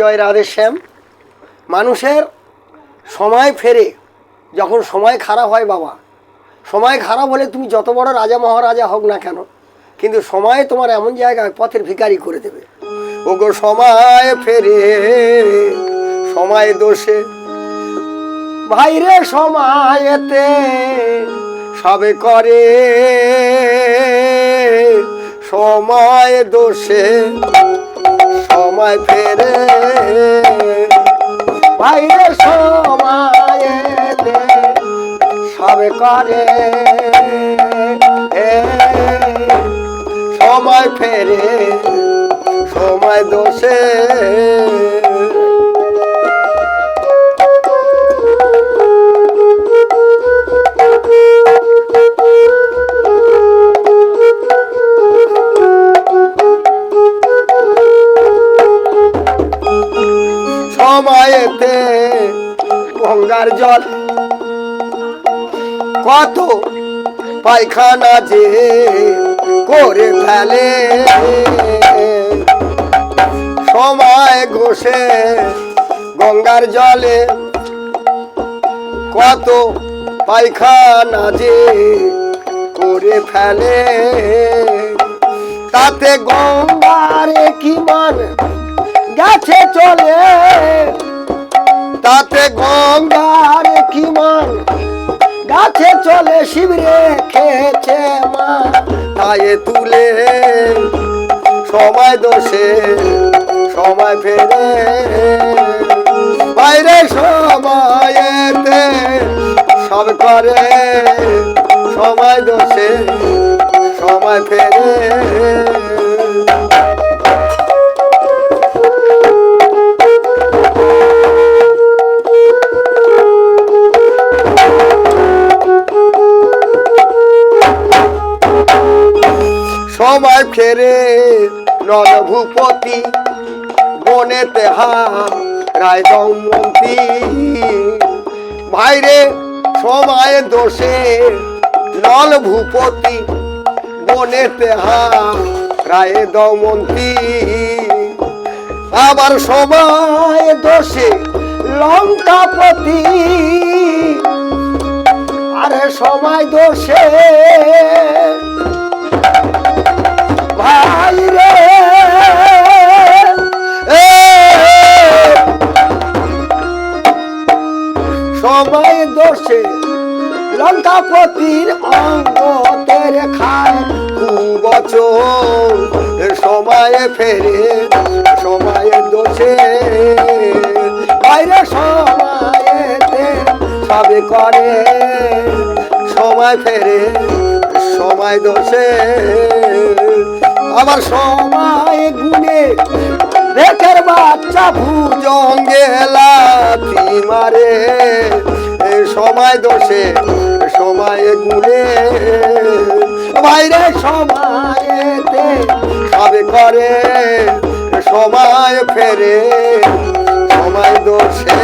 জয় রাধে শ্যাম। মানুষের সময় ফেরে, যখন সময় খারাপ হয় বাবা। সময় খারাপ হলে তুমি যত বড় রাজা মহারাজা হোক না কেন, কিন্তু সময় তোমার এমন জায়গায় পথের ভিকারি করে দেবে। ওগো সময় ফেরে, সময় দোষে। ভাইরে সময়তে সবে করে, সময় দোষে। সময় ফেরে। বাইরে সবে করে। সময় ফেরে সময় দোষে। সময়েতে গঙ্গার জল কত পায়খানা যে করে ফেলে। সময় ঘষে গঙ্গার জলে কত পায়খানা যে করে ফেলে। তাতে গঙ্গারে কি মান গেছে চলে। তাতে গঙ্গার কি মান গাছে চলে শিবরে খেয়েছে মা। তাই তুলে সময় দোষে সময় ফেরে। বাইরে সময়েতে সব করে সময় দোষে সময় ফেরে। সময় ফেরে নর ভূপতি বনেতে হারায় দমন্তী ভাইরে সময় দোষে নল ভূপতি বনেতে হারায় দমন্তী আবার সময় দোষে, লঙ্কাপতি। আরে সময় দোষে। সময় দোষে। লঙ্কাপতির অঙ্গ তেরে খায় কুবচন সময়ে ফেরে সময়ে দোষে। বাইরে সময়েতে সবে করে। সময় ফেরে সময় দোষে। আবার সময় গুনে রেখের বাচ্চা ভুজঙ্গে লাথি মারে। সময় দোষে সময়ে গুলে বাইরে সময়তে সবে করে সময় ফেরে সময় দোষে।